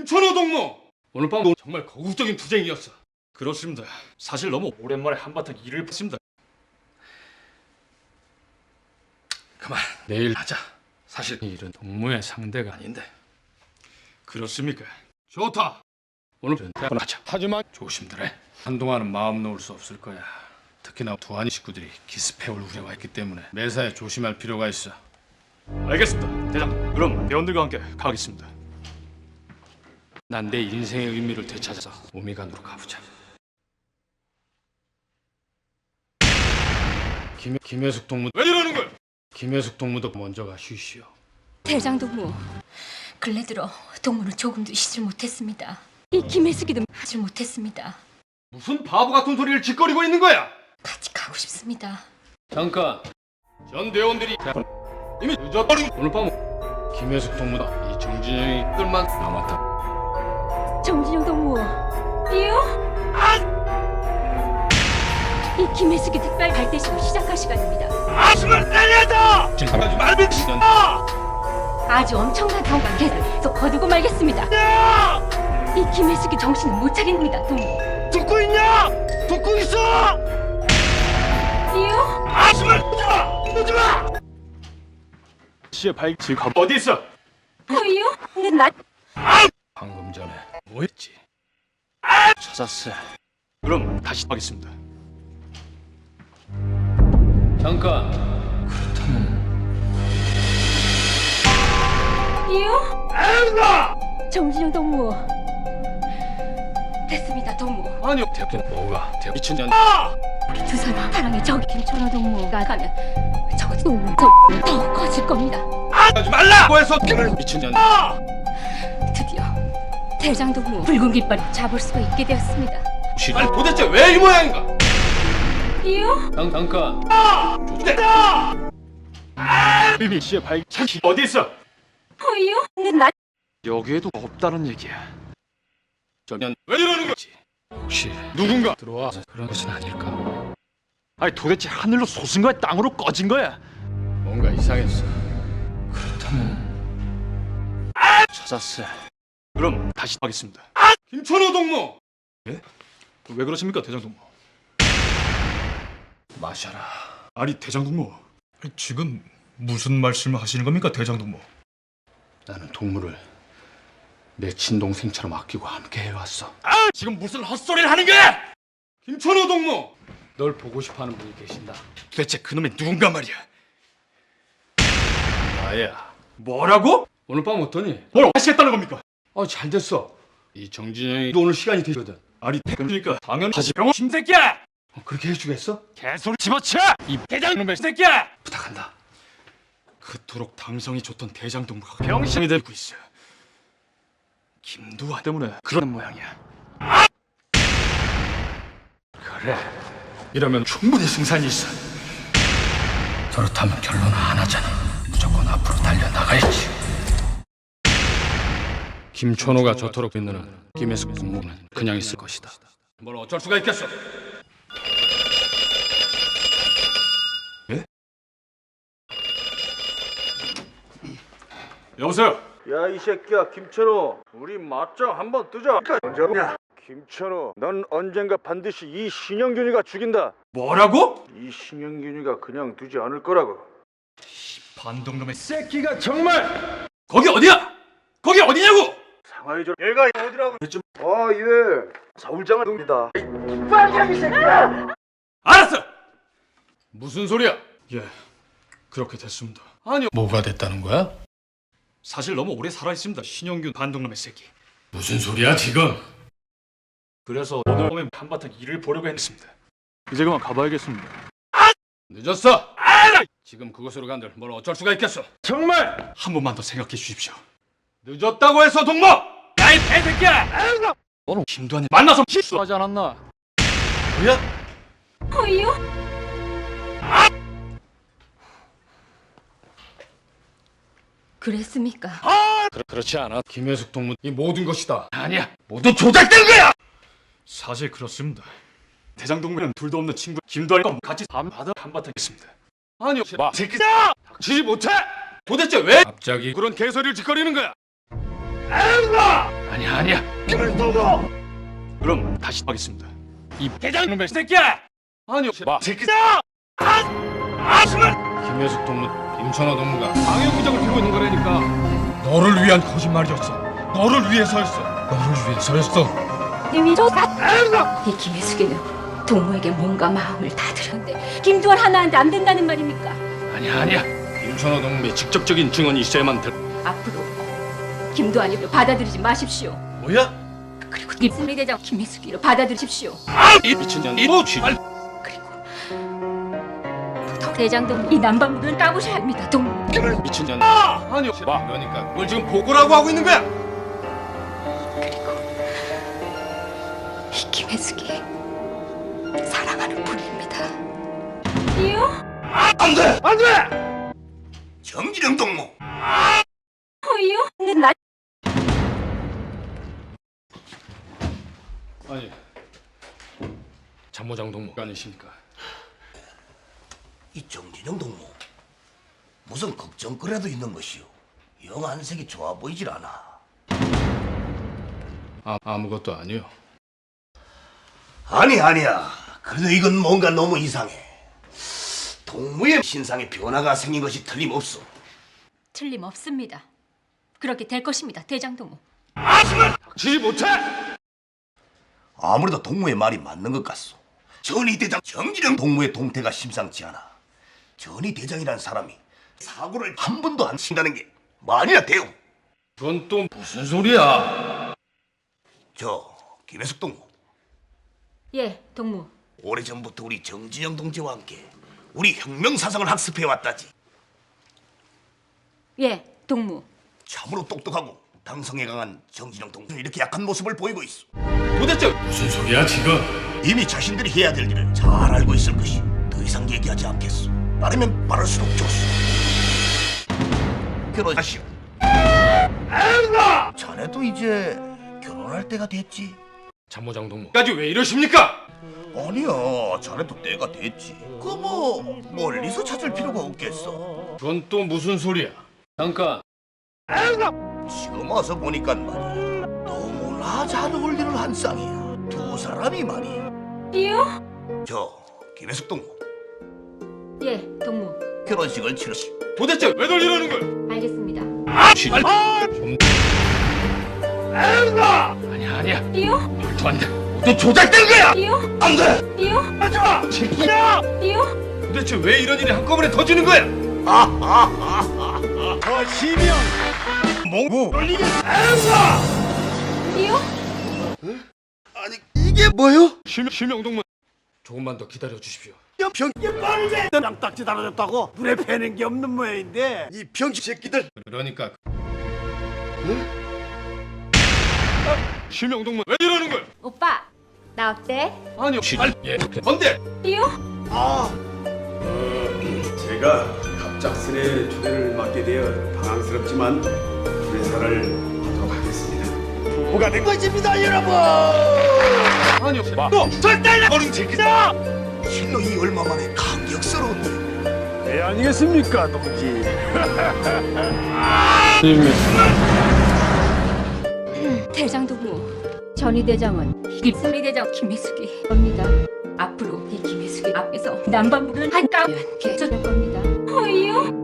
김천호 동무! 오늘 밤너 정말 거국적인 투쟁이었어. 그렇습니다. 사실 너무 오랜만에 한바탕 일을 했습니다. 그만 내일 하자. 사실 이 일은 동무의 상대가 아닌데. 그렇습니까? 좋다. 오늘은 대화하자. 하지만 조심들해. 한동안은 마음 놓을 수 없을 거야. 특히나 두한이 식구들이 기습해올 우려가 있기 때문에 매사에 조심할 필요가 있어. 알겠습니다, 대장. 그럼 대원들과 함께 가겠습니다. 난 내 인생의 의미를 되찾아서 오미간으로 가보자. 김, 김혜숙 동무 왜 이러는 거야? 김혜숙 동무도 먼저 가시시오. 대장 동무 근래 들어 동무는 조금도 쉬질 못했습니다 이 김혜숙이도 하질 못했습니다 무슨 바보 같은 소리를 짓거리고 있는 거야? 같이 가고 싶습니다 잠깐. 전 대원들이 이미 늦었더니 오늘 밤 김혜숙 동무다 이 정진영이 들만 남았다. 정진영 동무 이요? 이 김혜숙이 특별 발대식을 시작할 시간입니다 지금까지 말을 치던 아주 엄청난 성과 계속 거두고 말겠습니다 이 김혜숙이 정신을 못 차립니다 동무 듣고 있냐? 듣고 있어? 이요? 아심을 오지 마! 씨의 발 지금 어디 있어? 어, 이요? 근데 나 방금 전에 뭐 했지? 찾았어. 그럼 다시 하겠습니다. 잠깐. 이요? 정진영 동무 됐습니다 동무 아니요, 대표 뭐가 대표 미친 년. 우리 두 사람 사랑의 적 김천호 동무가 가면 저거 동무 더 커질 겁니다 하지 말라고 해서 미친 년. 드디어 대장 동무 붉은 깃발 잡을 수가 있게 되었습니다 혹시 아니 도대체 왜 이 모양인가? 이요? 잠, 잠깐. 비비 씨의 발차기 어디 있어? 어 이요? 근데 나 여기에도 없다는 얘기야. 저년 왜 이러는 거지? 혹시 누군가 들어와서 그런 것은 아닐까? 아니 도대체 하늘로 솟은 거야, 땅으로 꺼진 거야? 뭔가 이상했어. 그렇다면 찾았어. 그럼 다시 하겠습니다. 김천호 동무. 예? 왜 그러십니까, 대장 동무? 마셔라. 아니 대장 동무. 지금 무슨 말씀을 하시는 겁니까, 대장 동무? 나는 동물을 내 친동생처럼 아끼고 함께 해왔어. 아, 지금 무슨 헛소리를 하는 거야? 김천호 동무. 널 보고 싶어하는 분이 계신다. 도대체 그놈이 누군가 말이야. 나야. 뭐라고? 오늘 밤 어떠니? 뭘 하시겠다는 겁니까? 아, 잘 됐어. 이 정진영이 오늘 시간이 되거든. 아니, 그러니까 당연히 다시 병원 심새끼야. 어, 그렇게 해주겠어? 개소리 집어쳐! 이 대장놈의 새끼야! 부탁한다. 그토록 담성이 좋던 대장 동무가 병신이 되고 있어. 김두한 때문에 그런 모양이야. 그래. 이러면 충분히 승산이 있어. 그렇다면 결론은 하나잖아. 무조건 앞으로 달려 나가야지. 김천호가 저토록 빛나는 김혜숙 동무는 그냥 있을 것이다. 뭘 어쩔 수가 있겠어. 예? 여보세요. 야 이 새끼야 김천호 우리 맞짱 한번 뜨자 언제냐 김천호 넌 언젠가 반드시 이 신영균이가 죽인다 뭐라고? 이 신영균이가 그냥 두지 않을 거라고 반동놈의 새끼가 정말 거기 어디야? 상하이절 얘가 어디라고 했지 아예 서울장을 둡니다 알았어. 무슨 소리야? 예, 그렇게 됐습니다. 아니요. 뭐가 됐다는 거야? 사실 너무 오래 살아 있습니다. 신영균 반동놈의 새끼. 무슨 소리야 지금? 그래서 오늘 밤에 한바탕 일을 보려고 했습니다. 이제 그만 가봐야겠습니다. 늦었어. 지금 그곳으로 간들 뭘 어쩔 수가 있겠어. 정말 한 번만 더 생각해 주십시오. 늦었다고 해서 동무. 야이 개새끼야. 너는 김두한이 만나서 실수하지 않았나? 뭐야? 어 이요? 그랬습니까? 그, 그렇지 않아. 김혜숙 동무 이 모든 것이다. 아니야. 모두 조작된 거야. 사실 그렇습니다. 대장 동무는 둘도 없는 친구 김도환과 같이 밤 바다 한바탕 했습니다. 아니요. 마 새끼야. 닥치지 못해. 도대체 왜 갑자기 그런 개소리를 짓거리는 거야? 아니야 아니야. 그럼 다시 하겠습니다. 이 대장놈의 새끼야! 아니요, 마 새끼다! 김혜숙 동무, 김천호 동무가 방해부적을 피고 있는 거라니까. 너를 위한 거짓말이었어. 너를 위해서였어. 너를 위해서였어. 이미 조사. 이 김혜숙이는 동무에게 몸과 마음을 다 들였는데 김두한 하나한테 안 된다는 말입니까? 아니야 아니야. 김천호 동무의 직접적인 증언이 있어야만 될. 앞으로 김두한이를 받아들이지 마십시오. 뭐야? 그리고 김승리 대장 김혜숙이를 받아들이십시오. 이 미친 년, 이 모취발. 그리고 덕 대장 동무 이 남반부를 까부셔야 합니다. 동무. 미친 년. 아니요, 마. 그러니까 그걸 지금 보고라고 하고 있는 거야. 이 김혜숙이 사랑하는 분입니다. 이요? 안 돼! 안 돼! 정진영 동무 어 근데 나 아니, 참모장 동무가 아니십니까? 이 정진영 동무 무슨 걱정거리라도 있는 것이오? 영 안색이 좋아 보이질 않아. 아, 아무것도 아니요. 아니 아니야. 그래도 이건 뭔가 너무 이상해. 동무의 신상에 변화가 생긴 것이 틀림없어 틀림없습니다. 그렇게 될 것입니다. 대장 동무. 지 못해. 아무래도 동무의 말이 맞는 것 같소 전희 대장 정진영 동무의 동태가 심상치 않아 전희 대장이란 사람이 사고를 한 번도 안 친다는 게 말이나 돼요 그건 또 무슨 소리야? 저 김혜숙 동무 예, 동무. 오래전부터 우리 정진영 동지와 함께 우리 혁명 사상을 학습해 왔다지 예, 동무. 참으로 똑똑하고 당성에 강한 정진영 동무 이렇게 약한 모습을 보이고 있어. 도대체 무슨 소리야 지금? 이미 자신들이 해야 될 일을 잘 알고 있을 것이 더 이상 얘기하지 않겠소 빠르면 빠를수록 좋소. 결혼하시오. 자네도 이제 결혼할 때가 됐지. 참모장 동무까지 왜 이러십니까? 아니야 자네도 때가 됐지. 그 뭐 멀리서 찾을 필요가 없겠어. 그건 또 무슨 소리야? 잠깐. 지금 와서 보니까 말이야 너무나 잘 어울리는 한 쌍이야 두 사람이 말이야 이요? 저 김혜숙 동무 예, 동무. 결혼식을 치르시 도대체 왜들 이러는 거야? 알겠습니다. 지발. 좀. 아니야 아니야. 이요? 말도 안 돼. 모두 조작된 거야. 이요? 안 돼! 이요? 하지마. 이요? 도대체 왜 이런 일이 한꺼번에 터지는 거야? 이요? 아니 이게 뭐요? 실명, 실명 동무. 조금만 더 기다려 주십시오. 땅딱지 달아줬다고 눈에 패는 게 없는 모양인데 이 병신 새끼들 그러니까. 실명 동무 왜 이러는 거야? 오빠, 나 어때? 아니요. 지발. 예. 뭔데? 이요? 제가 갑작스레 초대를 받게 되어 당황스럽지만 회사를 하도록 하겠습니다 부부가 된 것입니다 여러분 아니요. 너 절대 버린 새끼다. 실로 이 얼마 만에 감격스러운 일네 아니겠습니까 동지 대장 동무. 전희 대장은 김승리 대장 김혜숙이 겁니다. 앞으로 이 김혜숙이 앞에서 남반부를 한가면 개전할 겁니다. 어이요?